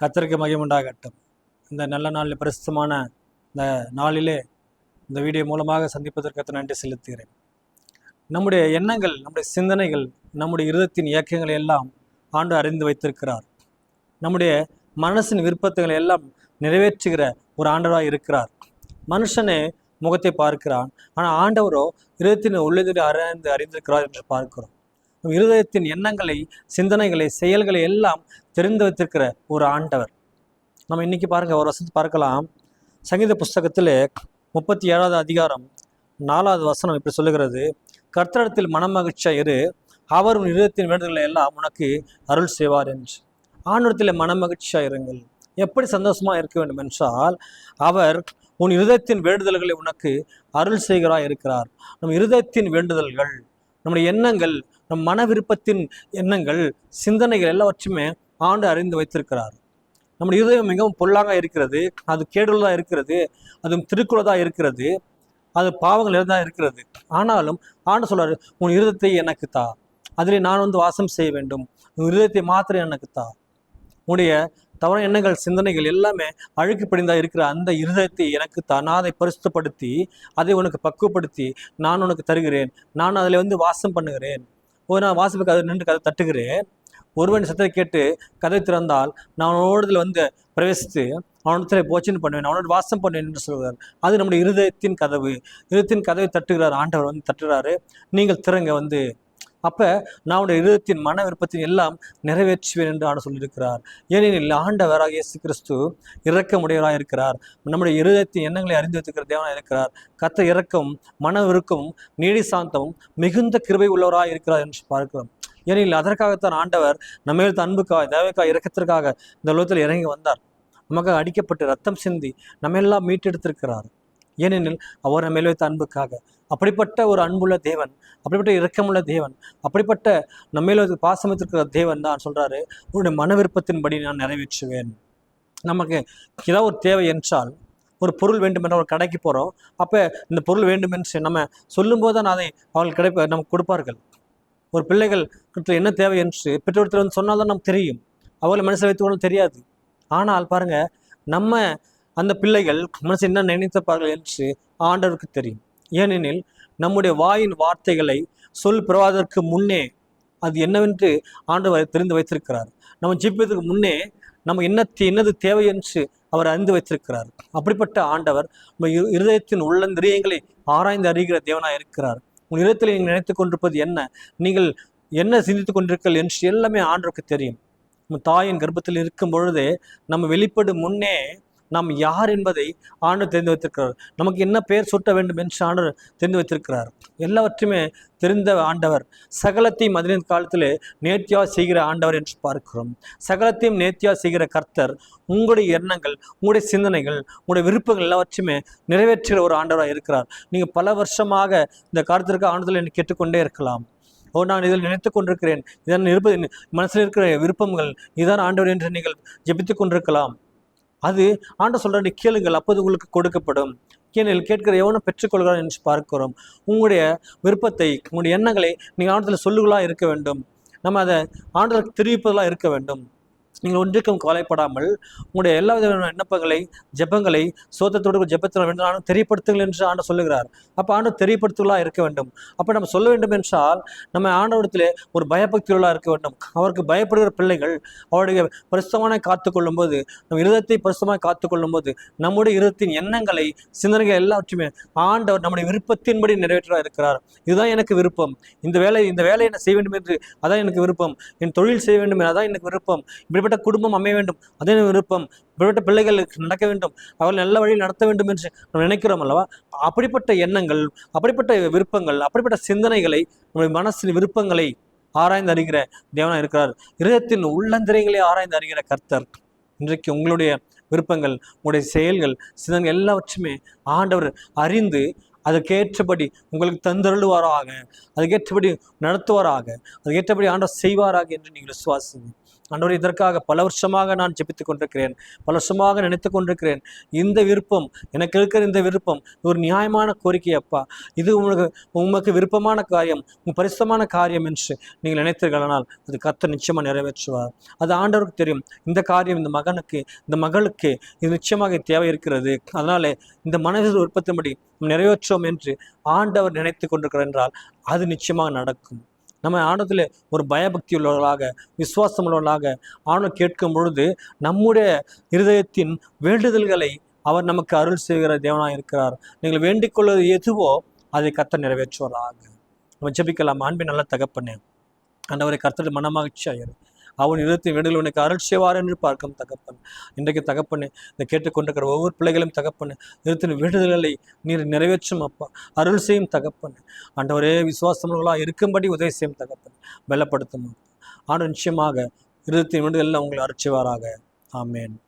கத்தருக்கு மகிமுண்டாகட்டும் இந்த நல்ல நாளில் பிரசித்தமான இந்த நாளிலே இந்த வீடியோ மூலமாக சந்திப்பதற்கு நன்றி செலுத்துகிறேன். நம்முடைய எண்ணங்கள் நம்முடைய சிந்தனைகள் நம்முடைய இருதத்தின் இயக்கங்களை எல்லாம் ஆண்டு அறிந்து வைத்திருக்கிறார். நம்முடைய மனசின் விருப்பத்துகளை எல்லாம் நிறைவேற்றுகிற ஒரு ஆண்டவராக இருக்கிறார். மனுஷனே முகத்தை பார்க்கிறான். ஆனால் ஆண்டவரோ இருதத்தின் உள்ளதில் அறிந்து அறிந்திருக்கிறார் என்று பார்க்கிறோம். இருதயத்தின் எண்ணங்களை சிந்தனைகளை செயல்களை எல்லாம் தெரிந்து வைத்திருக்கிற ஒரு ஆண்டவர். நம்ம இன்னைக்கு பாருங்க ஒரு வசனத்தை பார்க்கலாம். சங்கீத புஸ்தகத்தில் முப்பத்தி ஏழாவது அதிகாரம் நாலாவது வசனம் இப்படி சொல்லுகிறது. கர்த்தடத்தில் மனமகிழ்ச்சியா இரு. அவர் உன் இருதயத்தின் வேண்டுதல்களை எல்லாம் உனக்கு அருள் செய்வார் என்று. ஆண்டவரத்தில் மனமகிழ்ச்சியா இருங்கள். எப்படி சந்தோஷமாக இருக்க வேண்டும் என்றால் அவர் உன் இருதயத்தின் வேண்டுதல்களை உனக்கு அருள் செய்கிறாய் இருக்கிறார். நம் இருதயத்தின் வேண்டுதல்கள் நம்முடைய எண்ணங்கள் நம் மன விருப்பத்தின் எண்ணங்கள் சிந்தனைகள் எல்லாவற்றையுமே ஆண்டு அறிந்து வைத்திருக்கிறார். நம்முடைய இதயம் மிகவும் பொல்லாங்க இருக்கிறது அது கேடுள்ளதாக இருக்கிறது அது திருக்குறதாக இருக்கிறது அது பாவங்கள் இருந்தால் இருக்கிறது. ஆனாலும் ஆண்டு சொல்றாரு உன் இருதத்தை எனக்கு தா அதிலே நான் வந்து வாசம் செய்ய வேண்டும் உன் இருதயத்தை மாத்திரம் எனக்கு தா. உன்னுடைய தவறான எண்ணங்கள் சிந்தனைகள் எல்லாமே அழுக்கு படிந்தா இருக்கிற அந்த இருதயத்தை எனக்கு தா நான் அதை பரிசுத்தப்படுத்தி அதை உனக்கு பக்குவப்படுத்தி நான் உனக்கு தருகிறேன். நான் அதில் வந்து வாசம் பண்ணுகிறேன். ஒரு நான் வாசிப்புக்கு அதை நின்று கதை தட்டுகிறேன். ஒருவன் சத்தத்தை கேட்டு கதை திறந்தால் நான் அவனோடத்தில் வந்து பிரவேசித்து அவனத்தில் போச்சின்னு பண்ணுவேன். அவனோட வாசம் பண்ணுவேன் என்று சொல்கிறார். அது நம்முடைய இருதயத்தின் கதவு. இருதயத்தின் கதவை தட்டுகிறார். ஆண்டவர் வந்து தட்டுகிறாரு. நீங்கள் திறங்க வந்து அப்போ நான் உடைய இருதயத்தின் மன விருப்பத்தின் எல்லாம் நிறைவேற்றுவேன் என்று ஆண்டு சொல்லியிருக்கிறார். ஏனெனில் ஆண்டவராக இயேசு கிறிஸ்து இரக்கமுடையவராக இருக்கிறார். நம்முடைய இருதயத்தின் எண்ணங்களை அறிந்து வைத்திருக்கிற தேவனாக இருக்கிறார். கத்த இரக்கம் மனவிருக்கும் நீடி சாந்தமும் மிகுந்த கிருபை உள்ளவராக இருக்கிறார் என்று பார்க்கிறோம். ஏனெனில் அதற்காகத்தான் ஆண்டவர் நம்ம அன்புக்காக தேவைக்காக இறக்கத்திற்காக இந்த உலகத்தில் இறங்கி வந்தார். நமக்காக அடிக்கப்பட்டு ரத்தம் சிந்தி நம்ம எல்லாம் மீட்டெடுத்திருக்கிறார். ஏனெனில் அவர் மேல் வைத்த அன்புக்காக. அப்படிப்பட்ட ஒரு அன்புள்ள தேவன் அப்படிப்பட்ட இரக்கமுள்ள தேவன் அப்படிப்பட்ட நம்ம பாசமத்திற்கிற தேவன் தான் சொல்கிறாரு உன்னுடைய மன விருப்பத்தின்படி நான் நிறைவேற்றுவேன். நமக்கு ஏதாவது ஒரு தேவை என்றால் ஒரு பொருள் வேண்டும் என்ற ஒரு கடைக்கு போகிறோம் அப்போ இந்த பொருள் வேண்டும் என்று நம்ம சொல்லும்போது தான் அதை அவர்கள் கிடைப்ப நமக்கு கொடுப்பார்கள். ஒரு பிள்ளைகள் கிட்ட என்ன தேவை என்று பெற்றோர்கிட்ட வந்து சொன்னால் தான் நமக்கு தெரியும். அவளை மனசில் வைத்துக்கொள்ள தெரியாது. ஆனால் பாருங்கள் நம்ம அந்த பிள்ளைகள் மனசு என்ன நினைத்தப்பார்கள் என்று ஆண்டவருக்கு தெரியும். ஏனெனில் நம்முடைய வாயின் வார்த்தைகளை சொல் பெறுவதற்கு முன்னே அது என்னவென்று ஆண்டவர் தெரிந்து வைத்திருக்கிறார். நம்ம ஜிப்பதற்கு முன்னே நம்ம என்ன என்னது தேவை என்று அவர் அறிந்து வைத்திருக்கிறார். அப்படிப்பட்ட ஆண்டவர் நம்ம இருதயத்தின் உள்ளந்திரியங்களை ஆராய்ந்து அறிகிற தேவனாக இருக்கிறார். உங்கள் இருதயத்தில் நீங்கள் நினைத்துக் கொண்டிருப்பது என்ன? நீங்கள் என்ன சிந்தித்துக் கொண்டிருக்கீர்கள் என்று எல்லாமே ஆண்டவருக்கு தெரியும். நம்ம தாயின் கர்ப்பத்தில் இருக்கும் பொழுதே நம்ம வெளிப்படும் முன்னே நாம் யார் என்பதை ஆண்டு தெரிந்து வைத்திருக்கிறார். நமக்கு என்ன பெயர் சூட்ட வேண்டும் என்று ஆண்டு தெரிந்து வைத்திருக்கிறார். எல்லாவற்றையுமே தெரிந்த ஆண்டவர் சகலத்தையும் மதினின் காலத்திலே நேர்த்தியாக செய்கிற ஆண்டவர் என்று பார்க்கிறோம். சகலத்தையும் நேர்த்தியாக செய்கிற கர்த்தர் உங்களுடைய எண்ணங்கள் உங்களுடைய சிந்தனைகள் உங்களுடைய விருப்பங்கள் எல்லாவற்றையுமே நிறைவேற்றுகிற ஒரு ஆண்டவராக இருக்கிறார். நீங்கள் பல வருஷமாக இந்த காலத்திற்கு ஆண்டுதல் என்று கேட்டுக்கொண்டே இருக்கலாம். ஓ நான் இதில் நினைத்துக் கொண்டிருக்கிறேன். இதன் இருப்பது மனசில் இருக்கிற விருப்பங்கள். இதான் ஆண்டவர் என்று நீங்கள் ஜெபித்து கொண்டிருக்கலாம். அது ஆண்ட சொல்ற நீ கேளுங்கள் அப்போது உங்களுக்கு கொடுக்கப்படும். கேளில் கேட்கிற எவனும் பெற்றுக்கொள்கிறான் என்று பார்க்கிறோம். உங்களுடைய விருப்பத்தை உங்களுடைய எண்ணங்களை நீங்கள் ஆண்டத்தில் சொல்லுகளாக இருக்க வேண்டும். நம்ம அதை ஆண்டதற்கு தெரிவிப்பதெல்லாம் இருக்க வேண்டும். நீங்கள் ஒன்றுக்கும் கவலைப்படாமல் உங்களுடைய எல்லா விதமான விண்ணப்பங்களை ஜெபங்களை சோதத்தோடு ஜெபத்தில் வேண்டாம். தெரியப்படுத்துங்கள் என்று ஆண்டு சொல்லுகிறார். அப்போ ஆண்டு தெரியப்படுத்துகளாக இருக்க வேண்டும். அப்போ நம்ம சொல்ல வேண்டும் என்றால் நம்ம ஆண்டவரத்திலே ஒரு பயபக்தியுள்ளாக இருக்க வேண்டும். அவருக்கு பயப்படுகிற பிள்ளைகள் அவருடைய பரிசுத்தமான காத்துக்கொள்ளும் போது நம்ம இருதத்தை பரிசுத்தமாக காத்துக்கொள்ளும் போது நம்முடைய இருதத்தின் எண்ணங்களை சிந்தனைகள் எல்லாவற்றையுமே ஆண்டவர் நம்முடைய விருப்பத்தின்படி நிறைவேற்றா இருக்கிறார். இதுதான் எனக்கு விருப்பம். இந்த வேலை இந்த வேலையை நான் செய்ய வேண்டும் என்று அதான் எனக்கு விருப்பம். என் தொழில் செய்ய வேண்டும் அதான் எனக்கு விருப்பம். இப்படிப்பட்ட குடும்பம் அமைய வேண்டும். அதே விருப்பம் இப்படிப்பட்ட பிள்ளைகளுக்கு நடக்க வேண்டும். அவர்கள் நல்ல வழியில் நடத்த வேண்டும் என்று நம்ம நினைக்கிறோம் அல்லவா? அப்படிப்பட்ட எண்ணங்கள் அப்படிப்பட்ட விருப்பங்கள் அப்படிப்பட்ட சிந்தனைகளை நம்முடைய மனசின் விருப்பங்களை ஆராய்ந்து அறிகிற தேவனா இருக்கிறார். இதயத்தின் உள்ளந்திரைகளை ஆராய்ந்து அறிகிற கர்த்தர். இன்றைக்கு உங்களுடைய விருப்பங்கள் உங்களுடைய செயல்கள் சிந்தனை எல்லாவற்றுமே ஆண்டவர் அறிந்து அதுக்கேற்றபடி உங்களுக்கு தந்தருள்வாராக அதுக்கேற்றபடி நடத்துவாராக அதுக்கேற்றபடி ஆண்டவர் செய்வாராக என்று நீங்கள் விசுவாசிங்க ஆண்டவர் இதற்காக பல வருஷமாக நான் ஜெபித்துக் கொண்டிருக்கிறேன் பல வருஷமாக நினைத்து கொண்டிருக்கிறேன். இந்த விருப்பம் எனக்கு இருக்கிற இந்த விருப்பம் ஒரு நியாயமான கோரிக்கை அப்பா. இது உங்களுக்கு உங்களுக்கு விருப்பமான காரியம் உங்கள் பரிசுத்தமான காரியம் என்று நீங்கள் நினைத்தீர்களானால் அது கத்த நிச்சயமாக நிறைவேற்றுவார். அது ஆண்டவருக்கு தெரியும். இந்த காரியம் இந்த மகனுக்கு இந்த மகளுக்கு இது நிச்சயமாக தேவை இருக்கிறது. அதனாலே இந்த மனதில் உற்பத்தின்படி பெற்றோம் என்று ஆண்டவர் நினைத்து கொண்டிருக்கிறார் என்றால் அது நிச்சயமாக நடக்கும். நம்ம ஆண்டத்தில் ஒரு பயபக்தி உள்ளவர்களாக விசுவாசம் உள்ளவர்களாக ஆண்டவர் கேட்கும் பொழுது நம்முடைய இருதயத்தின் வேண்டுதல்களை அவர் நமக்கு அருள் செய்கிற தேவனாக இருக்கிறார். நீங்கள் வேண்டிக் கொள்வது எதுவோ அதை கத்த நிறைவேற்றுவதாக நம்ம ஜபிக்கலாம். அன்பின் நல்ல தகப்பனே. ஆண்டவரை கர்த்தர் மனமகிழ்ச்சியாயிரு. அவன் இருதயத்தின் வேண்டுதல் உனக்கு அருள் செய்வார் என்று பார்க்கும் தகப்பன். இன்றைக்கு தகப்பனே இந்த கேட்டுக்கொண்டிருக்கிற ஒவ்வொரு பிள்ளைகளும் தகப்பன் இருதயத்தின் வேண்டுதல்களை நீர் நிறைவேற்றும் அப்பா. அருள் செய்யும் தகப்பன். ஆண்டவரே விசுவாசமர்களாக இருக்கும்படி உதவி செய்யும் தகப்பன். பலப்படுத்தும் அப்பா. ஆனால் நிச்சயமாக இருபத்தி வேண்டுதலில் உங்களை அருட்சிவாராக ஆமேன்.